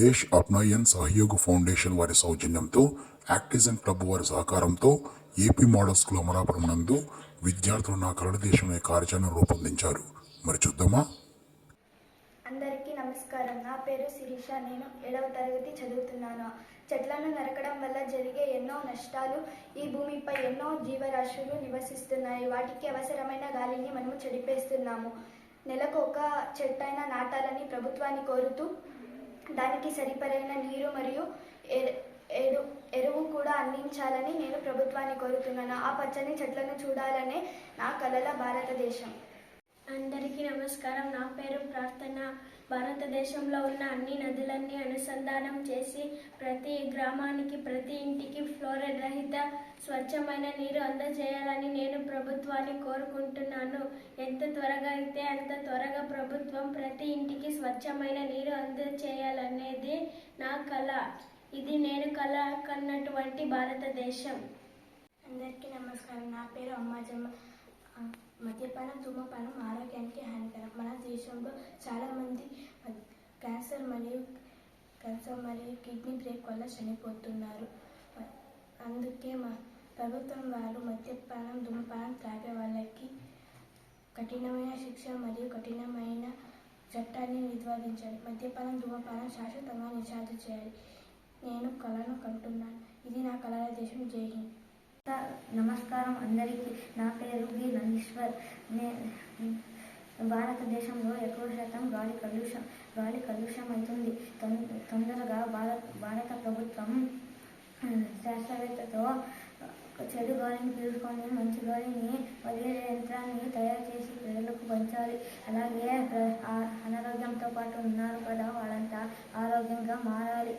దేశ్ అప్నాయన్ సహయోగ foundation వారి సౌజన్యంతో యాక్టిజన్ club వారి సహకారంతో ఏపీ మోడల్ స్కూల్ అమలాపురం నందు విద్యార్థులు నా కలల దేశం అనే కార్యాచరణ రూపొందించారు. మరి చూద్దామా? అందరికీ నమస్కారం. నా పేరు శిరీష. నేను ఏడవ తరగతి చదువుతున్నాను. చెట్లను నరకడం వల్ల జరిగే ఎన్నో నష్టాలు ఈ భూమిపై ఎన్నో జీవరాశులు నివసిస్తున్నాయి. వాటికి అవసరమైన గాలిని మనము చెడిపేస్తున్నాము. నెలకు ఒక చెట్టైనా నాటాలని ప్రభుత్వాన్ని కోరుతూ దానికి సరిపడైన నీరు మరియు ఎ- ఎరు ఎరువు కూడా అందించాలని నేను ప్రభుత్వాన్ని కోరుతున్నాను. ఆ పచ్చని చెట్లను చూడాలనే నా కలల భారతదేశం. అందరికీ నమస్కారం. నా పేరు ప్రార్థన. భారతదేశంలో ఉన్న అన్ని నదులన్నీ అనుసంధానం చేసి ప్రతి గ్రామానికి ప్రతి ఇంటికి ఫ్లోరైడ్ రహిత స్వచ్ఛమైన నీరు అందజేయాలని నేను ప్రభుత్వాన్ని కోరుకుంటున్నాను. ఎంత త్వరగా అయితే అంత త్వరగా ప్రభుత్వం ప్రతి ఇంటికి స్వచ్ఛమైన నీరు అందచేయాలనేది నా కళ ఇది నేను కళ కన్నటువంటి భారతదేశం. అందరికీ నమస్కారం. నా పేరు అమ్మాజమ్మ మద్యపానం ధూమపానం ఆరోగ్యానికి హానికరం. మన దేశంలో చాలామంది క్యాన్సర్ మరియు క్యాన్సర్ మరియు కిడ్నీ బ్రేక్ వల్ల చనిపోతున్నారు. అందుకే మా ప్రభుత్వం వారు మద్యపానం ధూమపానం త్రాగే వాళ్ళకి కఠినమైన శిక్ష మరియు కఠినమైన చట్టాన్ని నిర్వహించాలి మద్యపానం ధూమపానం శాశ్వతంగా నిషేధం చేయాలి. నేను కళను కంటున్నాను. ఇది నా కళల దేశం జై హింద్. నమస్కారం అందరికీ. నా పేరు వి. నందీశ్వర్. నే భారతదేశంలో ఎక్కువ శాతం గాలి కలుషం గాలి కలుషం అవుతుంది తొం- తొందరగా భారత భారత ప్రభుత్వం శాస్త్రవేత్తతో చెడు గాలిని పీల్చుకొని మంచి గాలిని వదిలే యంత్రాన్ని తయారు చేసి ప్రజలకు పంచాలి. అలాగే అనారోగ్యంతో పాటు ఉన్నారు కదా వాళ్ళంతా. ఆరోగ్యంగా మారాలి.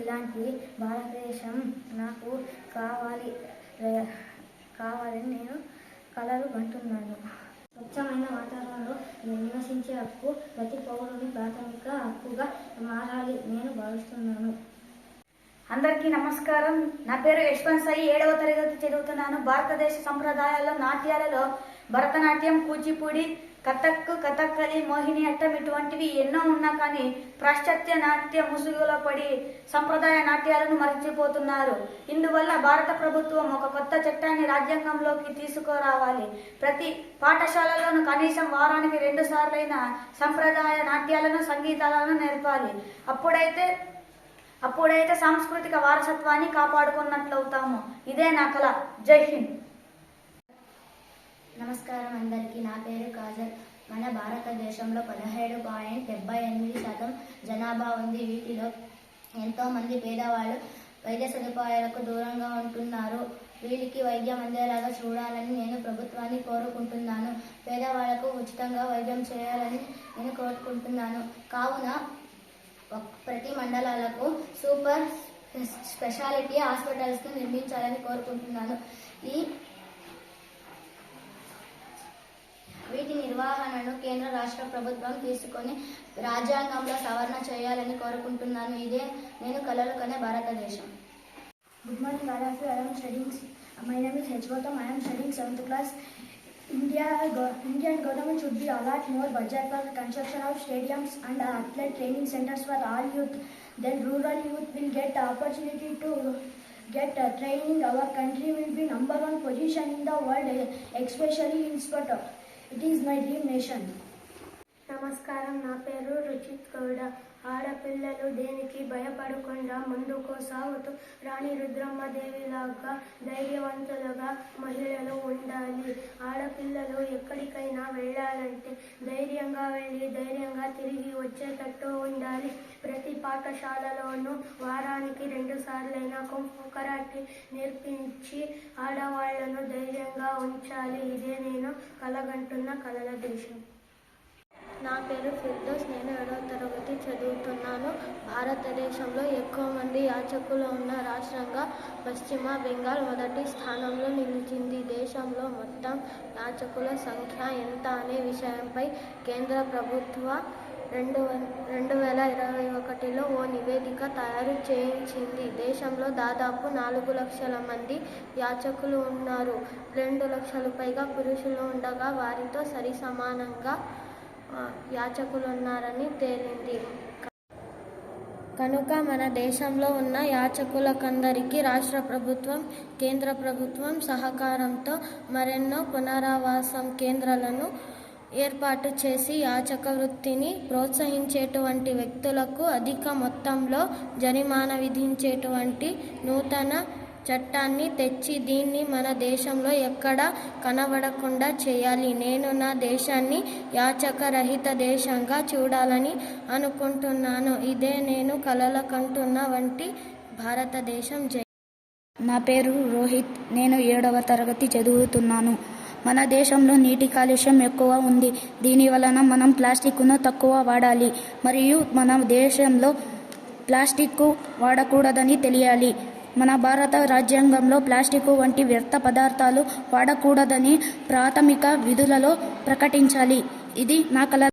ఇలాంటి భారతదేశం నాకు కావాలి. కావాలని నేను కలలు కంటున్నాను. స్వచ్ఛమైన వాతావరణంలో నివసించే హక్కు ప్రతి పౌరుని ప్రాథమిక హక్కుగా మారాలి. నేను భావిస్తున్నాను. అందరికీ నమస్కారం. నా పేరు యశ్వంత్ సాయి. ఏడవ తరగతి చదువుతున్నాను. భారతదేశ సంప్రదాయాల్లో నాట్యాలలో భరతనాట్యం కూచిపూడి కథక్ కథక్కలి మోహిని అట్టం ఇటువంటివి ఎన్నో ఉన్నా కానీ పాశ్చాత్య నాట్య ముసుగులో పడి సంప్రదాయ నాట్యాలను మర్చిపోతున్నారు. ఇందువల్ల భారత ప్రభుత్వం ఒక కొత్త చట్టాన్ని రాజ్యాంగంలోకి తీసుకురావాలి. ప్రతి పాఠశాలలోనూ కనీసం వారానికి రెండు సార్లైన సంప్రదాయ నాట్యాలను సంగీతాలను నేర్పాలి. అప్పుడైతే అప్పుడైతే సాంస్కృతిక వారసత్వాన్ని కాపాడుకున్నట్లవుతాము. ఇదే నా కళ జై హింద్. నమస్కారం అందరికీ. నా పేరు కాజల్. మన భారతదేశంలో పదిహేడు పాయింట్ డెబ్బై ఎనిమిది శాతం జనాభా ఉంది. వీటిలో ఎంతో మంది పేదవాళ్ళు వైద్య సదుపాయాలకు దూరంగా ఉంటున్నారు. వీళ్ళకి వైద్యం అందేలాగా చూడాలని నేను ప్రభుత్వాన్ని కోరుకుంటున్నాను. పేదవాళ్ళకు ఉచితంగా వైద్యం చేయాలని నేను కోరుకుంటున్నాను. కావున ప్రతి మండలాలకు సూపర్ స్పెషాలిటీ హాస్పిటల్స్ని నిర్మించాలని కోరుకుంటున్నాను ఈ వీటి నిర్వహణను కేంద్ర రాష్ట్ర ప్రభుత్వం తీసుకొని రాజ్యాంగంలో సవరణ చేయాలని కోరుకుంటున్నాను ఇదే నేను కలలు కనే భారతదేశం good morning all of you. I am studying. My name is H. India, go, Indian government should be allot more budget for the construction of stadiums and athlete training centers for all youth. Then rural youth will get the opportunity to get training. Our country will be number one position in the world, eh, especially in sport. It is my dream nation. నమస్కారం నా పేరు రుచిత్ గౌడ ఆడపిల్లలు దేని భయపడకుండా ముందుకు సాగుతూ రాణి రుద్రమ్మ దేవిలాగా ధైర్యవంతులుగా మహిళలు ఉండాలి. ఆడపిల్లలు ఎక్కడికైనా వెళ్ళాలంటే ధైర్యంగా వెళ్ళి ధైర్యంగా తిరిగి వచ్చేటట్టు ఉండాలి. ప్రతి పాఠశాలలోనూ వారానికి రెండు సార్లైనా కుంఫు కరాటే నేర్పించి ఆడవాళ్ళను ధైర్యంగా ఉంచాలి. ఇదే నేను కలగంటున్న కలల దేశం. పేరు ఫిర్దోస్. నేను ఏడవ తరగతి చదువుతున్నాను. భారతదేశంలో ఎక్కువ మంది యాచకులు ఉన్న రాష్ట్రంగా పశ్చిమ బెంగాల్ మొదటి స్థానంలో నిలిచింది. దేశంలో మొత్తం యాచకుల సంఖ్య ఎంత అనే విషయంపై కేంద్ర ప్రభుత్వ రెండు వ- రెండు వేల ఇరవై ఒకటిలో ఓ నివేదిక తయారు చేయించింది. దేశంలో దాదాపు నాలుగు లక్షల మంది యాచకులు ఉన్నారు. రెండు లక్షలు పైగా పురుషులు ఉండగా వారితో సరి యాచకులు ఉన్నారని తేలింది. కనుక మన దేశంలో ఉన్న యాచకులకందరికీ రాష్ట్ర ప్రభుత్వం కేంద్ర ప్రభుత్వం సహకారంతో మరెన్నో పునరావాసం కేంద్రాలను ఏర్పాటు చేసి యాచక వృత్తిని ప్రోత్సహించేటువంటి వ్యక్తులకు అధిక మొత్తంలో జరిమానా విధించేటువంటి నూతన చట్టాన్ని తెచ్చి దీన్ని మన దేశంలో ఎక్కడా కనబడకుండా చేయాలి. నేను నా దేశాన్ని యాచక రహిత దేశంగా చూడాలని అనుకుంటున్నాను. ఇదే నేను కలల కంటున్న వంటి భారతదేశం. జై నా పేరు రోహిత్. నేను ఏడవ తరగతి చదువుతున్నాను. మన దేశంలో నీటి కాలుష్యం ఎక్కువ ఉంది. దీని వలన మనం ప్లాస్టిక్ను తక్కువ వాడాలి. మరియు మన దేశంలో ప్లాస్టిక్ వాడకూడదని తెలియాలి. మన భారత రాజ్యాంగంలో ప్లాస్టిక్ వంటి వ్యర్థ పదార్థాలు వాడకూడదని ప్రాథమిక విధులలో ప్రకటించాలి. ఇది నా కల